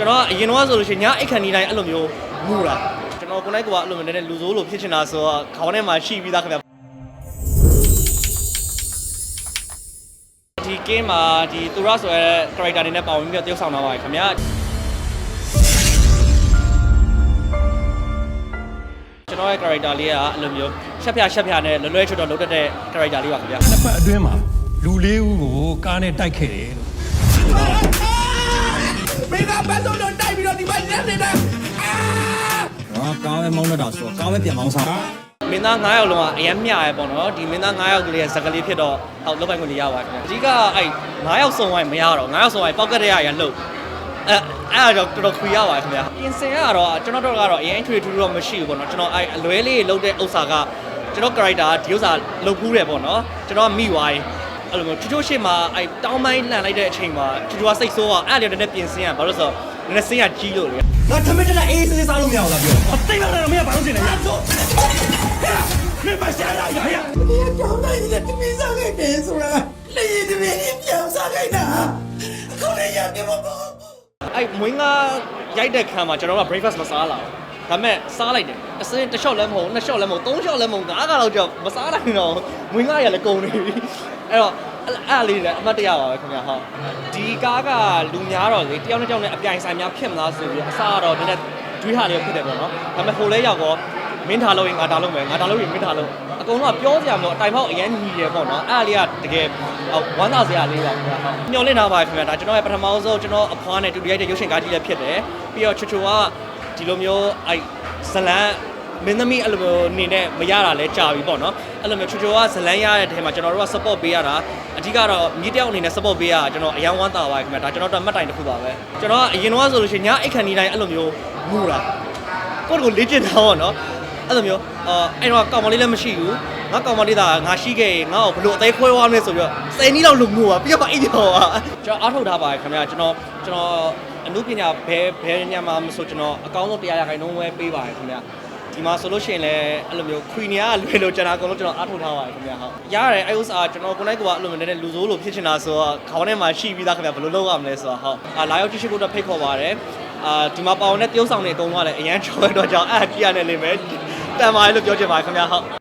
ကျွန်တော်ကအရင်တော့ဆိုလို့ရှိရင်ညအိတ်ခန်ဒီတိုင်းအဲ့လိုမျိုးမူတာကျွန်တော်ကိုယ်နိုင်ကအဲ့လိုမျိုးနည်းနည်းလူဆိုးလိုဖြစ်ချင်တာဆိုတော့ခေါင်းထဲမှာရှိပြီးသားခင်ဗျဒီ game မှာဒီသူရဆိုရဲ character တွေနဲ့ပါဝင်ပြီးတော့တရုပ်ဆောင်လာပါတယ်ခင်ဗျာကျွန်တော်ရဲ့ character လေးကအဲ့လိုမျိုးရှက်ဖြာရှက်ဖြာနဲ့လွယ်လွယ်ချွတ်တော့လုပ်တတ်တဲ့ character လေးပါခင်ဗျာနှစ်ဖက်အတွင်းမှာလူလေးဦးကိုကားနဲ့တိုက်ခဲ့တယ်လို့ မင်းကဘတ်ဆုံးတော့တိုက်ပြီးတော့ဒီမှာလက်နေတာနော်ကားပဲမောင်းတော့ဆိုကားပဲပြန်မောင်းစားမင်းသား9ယောက်လုံးကအရင်မျှရဲပေါ့နော်ဒီမင်းသား9ယောက်ကလေးရဲ့ဇက်ကလေးဖြစ်တော့ဟောက်လောက်ပိုင်ခွင့်လေးရပါခင်ဗျာအဓိကအဲ့9ယောက်စုံဝိုင်းမရတော့9ယောက်စုံဝိုင်းပောက်ကရရရလှုပ်အဲအဲ့ဒါတော့တော်တော်ခွေရပါခင်ဗျာပြင်ဆင်ရတော့ကျွန်တော်တို့ကတော့အရင်ထွေထူးတော့မရှိဘူးပေါ့နော်ကျွန်တော်အဲ့အလွဲလေးလှုပ်တဲ့ဥစ္စာကကျွန်တော် character ဒီဥစ္စာလှုပ်ဖူးတယ်ပေါ့နော်ကျွန်တော်ကမိဝိုင်း အဲ့လိုမျိုးချူချိုးရှိမှာအဲ့တောင်းပိုင်းလှန်လိုက်တဲ့အချိန်မှာချူချိုးကစိတ်ဆိုးအောင်အဲ့ဒါလည်းနည်းနည်းပြင်ဆင်ရဘာလို့လဲဆိုတော့နည်းနည်းစင်းရကြီးလို့လေငါထမင်းတက်အေးစေးစားလို့မရဘူးလားပြောတိတ်မလားမင်းကဘာလို့တင်လဲမင်းမရှာရရရဒီကြောင်းတိုင်းနဲ့တမီးစားခဲ့တယ်ဆိုတာလေရင်တမီးပြောင်းစားခဲ့တာအခုလည်းရတယ်မဟုတ်အဲ့မွေးငါရိုက်တဲ့ခံမှာကျွန်တော်က breakfast မစားလာဘူး ဒါပေမဲ့စားလိုက်တယ်အစင်းတစ်လျှော့လည်းမဟုတ်နှစ်လျှော့လည်းမဟုတ်သုံးလျှော့လည်းမဟုတ်ငါးကလောက်ကြောင့်မစားနိုင်တော့မွေးငါရလည်းကုန်နေပြီအဲ့တော့အဲ့အဲ့လေးလည်းအမှတ်တရပါပဲခင်ဗျာဟုတ်ဒီကားကလူများတော့လေတယောက်နဲ့တယောက်နဲ့အပြိုင်ဆိုင်များဖြစ်မလားဆိုပြီးအစားတော့နည်းနည်းတွေးဟာလေးဖြစ်တယ်ပေါ့နော်ဒါပေမဲ့ဟိုလဲရောက်တော့မင်းထားလို့ရင်ငါထားလို့မယ်ငါထားလို့ရင်မင်းထားလို့အကုန်လုံးကပြောစရာမလိုအတိုင်ပေါက်အရန်ညီတယ်ပေါ့နော်အဲ့ဒါလေးကတကယ်ဝမ်းသာစရာလေးပါခင်ဗျာဟုတ်မျော်လင့်ထားပါခင်ဗျာဒါကျွန်တော်ရဲ့ပထမဆုံးကျွန်တော်အဖွားနဲ့တူတူရိုက်တဲ့ရုပ်ရှင်ကားကြီးလည်းဖြစ်တယ်ပြီးတော့ချူချူက ဒီလိုမျိုးအဲ့ဇလန်မင်းသမီးအဲ့လိုမျိုးနေနဲ့မရတာလဲကြာပြီပေါ့နော်အဲ့လိုမျိုးချူချူကဇလန်ရတဲ့ထဲမှာကျွန်တော်တို့က support ပေးရတာအဓိကတော့မြေတယောက်အနေနဲ့ support ပေးရတာကျွန်တော်အယံဝမ်းသာပါခင်ဗျာဒါကျွန်တော်တို့အမှတ်တိုင်တစ်ခုပါပဲကျွန်တော်ကအရင်တော့ဆိုလို့ရှိရင်ညအိတ်ခန်ဒီတိုင်းအဲ့လိုမျိုးမူတာကိုယ့်ကိုလေ့ကျင့်တာပေါ့နော် အဲ့လိုမျိုးအာအဲ့တော့ကောင်မလေးလည်းမရှိဘူးငါကောင်မလေးသာငါရှိခဲ့ရင်ငါ့ကိုဘလို့အသေးခွဲသွားမလဲဆိုပြီးတော့စိန်နီးလောက်လုံငိုပါပြီးတော့အိတ်ပြောပါကျွန်တော်အားထုတ်ထားပါတယ်ခင်ဗျာကျွန်တော်ကျွန်တော်အမှုပညာဘယ်ဘယ်ညမှာမဆိုကျွန်တော်အကောင်းဆုံးတရားရခိုင်နှုန်းဝဲပေးပါတယ်ခင်ဗျာဒီမှာဆိုလို့ရှိရင်လည်းအဲ့လိုမျိုးခွီနီယာလွယ်လို့ကျွန်တော်အကုန်လုံးကျွန်တော်အားထုတ်ထားပါတယ်ခင်ဗျာဟုတ်ရတယ်အဲ့ဥစ္စာကျွန်တော်ကိုယ်နိုင်ကအဲ့လိုမျိုးနည်းနည်းလူဆိုးလိုဖြစ်ချင်တာဆိုတော့ခေါင်းထဲမှာရှိပြီးသားခင်ဗျာဘယ်လိုလုပ်ရမလဲဆိုတော့ဟုတ်အာလာရောက်ကြည့်ရှုဖို့တော့ဖိတ်ခေါ်ပါတယ်အာဒီမှာပါဝင်တဲ့တရုပ်ဆောင်တွေအကုန်လုံးကလည်းအရန်ချောတဲ့တော့ကြောင့်အဲ့အကြည့်ရနေလိမ့်မယ် တန်ပါတယ်လို့ပြောချင်ပါတယ်ခင်ဗျာဟုတ်